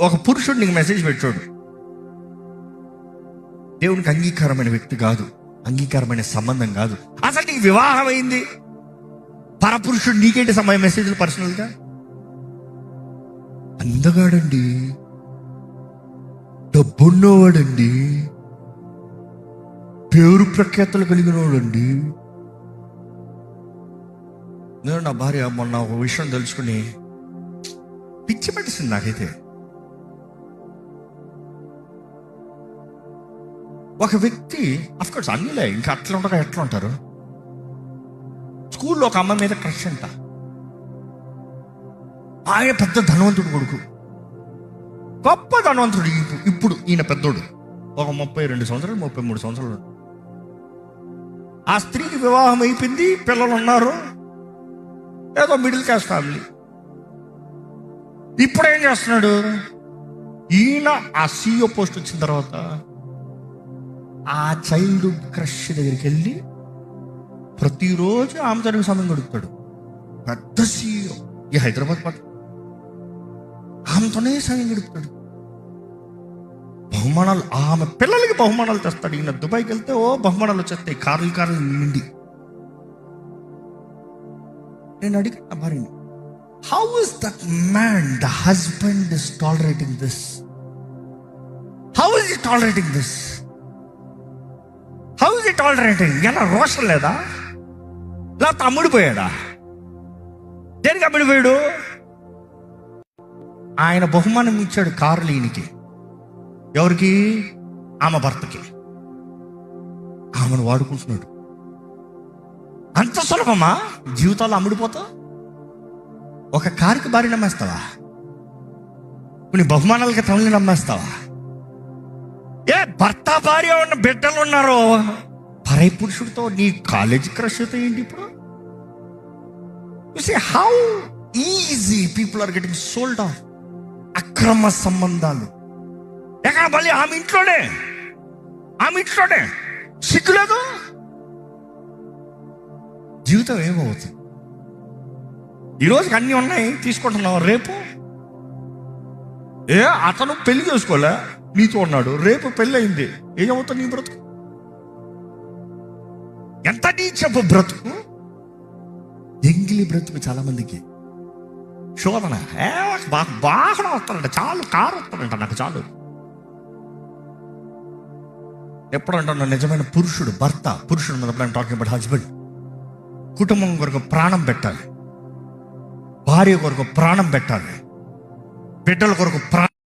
ఒక పురుషుడు నీకు మెసేజ్ పెట్టాడు. దేవునికి అంగీకారమైన వ్యక్తి కాదు అంగీకారమైన సంబంధం కాదు. అసలు నీకు వివాహం అయింది? పరపురుషుడు నీకేంటి సమయ మెసేజ్లు పర్సనల్గా అందగాడండి. డబ్బున్నవాడండి. పేరు ప్రఖ్యాతలు కలిగిన వాడండి నేను నా భార్య మొన్న ఒక విషయం తెలుసుకుని పిచ్చి పెట్టింది నాకైతే. ఒక వ్యక్తి అఫ్కోర్స్ అన్నిలే ఇంకా అట్లా ఉండగా ఎట్లా ఉంటారు? స్కూల్లో ఒక అమ్మాయి మీద క్రష్ అంట. ఆయన పెద్ద ధనవంతుడు కొడుకు. గొప్ప ధనవంతుడు ఇప్పుడు ఇప్పుడు ఈయన పెద్దోడు. ఒక ముప్పై రెండు సంవత్సరాలు ముప్పై మూడు సంవత్సరాలు. ఆ స్త్రీకి వివాహం అయిపోయింది పిల్లలు ఉన్నారు. ఏదో మిడిల్ క్లాస్ ఫ్యామిలీ ఇప్పుడు ఏం చేస్తున్నాడు? ఈయన ఆ సీఓ పోస్ట్ వచ్చిన తర్వాత ఆ చైల్డ్ క్రష్ దగ్గరికి వెళ్ళి ప్రతిరోజు ఆమె తనకు సమయం గడుపుతాడు. పెద్ద సీఓ ఈ హైదరాబాద్ పాట ఆమెతోనే సమయం గడుపుతాడు. బహుమానాలు ఆమె పిల్లలకి బహుమానాలు తెస్తాడు. ఈయన దుబాయ్కి వెళ్తే ఓ బహుమానాలు వచ్చేస్తాయి. కార్లు కార్లు నిండి. నేను అడిగిన భార్యని how is that man the husband is tolerating this how is tolerating this tolerant ఎలా రోషం లేదా? లేకపోతే అమ్ముడిపోయాడా దేనికి అమ్ముడిపోయాడు ఆయన బహుమానం ఇచ్చాడు కారు ఈయనకి ఎవరికి? ఆమె భర్తకి. ఆమెను వాడుకుంటున్నాడు. అంత సులభమా? జీవితాలు అమ్ముడిపోతా ఒక కారుకి భార్య నమ్మేస్తావా? కొన్ని బహుమానాలకి తమిళని నమ్మేస్తావా? ఏ భర్త భార్య ఉన్న బిడ్డలు ఉన్నారు. పరై పురుషుడితో నీ కాలేజ్ క్రష్ అయితే ఏంటి ఇప్పుడు? How easy people are getting sold off అక్రమ సంబంధాలు. ఎక్కడ మళ్ళీ ఆమె ఇంట్లోనే? ఆమె ఇంట్లోనే? సిగ్గులేదు జీవితం ఏమవుతుంది ఈ రోజుకి అన్నీ ఉన్నాయి తీసుకుంటున్నావు? రేపు? ఏ అతను పెళ్ళి చేసుకోలే? నీతో ఉన్నాడు. రేపు పెళ్ళి అయింది ఏమవుతుంది నీ బ్రతుకు? ఎంత నీచపు బ్రతుకు? ఎంగిలి బ్రతుకు చాలా మందికి శోధన. ఏ బా- చాలు కారు వస్తారంట నాకు చాలు. ఎప్పుడంటున్నా నిజమైన పురుషుడు భర్త పురుషుడు ఉన్నప్పుడు టాకింగ్ అబౌట్ హస్బెండ్ కుటుంబం కొరకు ప్రాణం పెట్టాలి. భార్య కొరకు ప్రాణం పెట్టాలి. బిడ్డల కొరకు ప్రాణం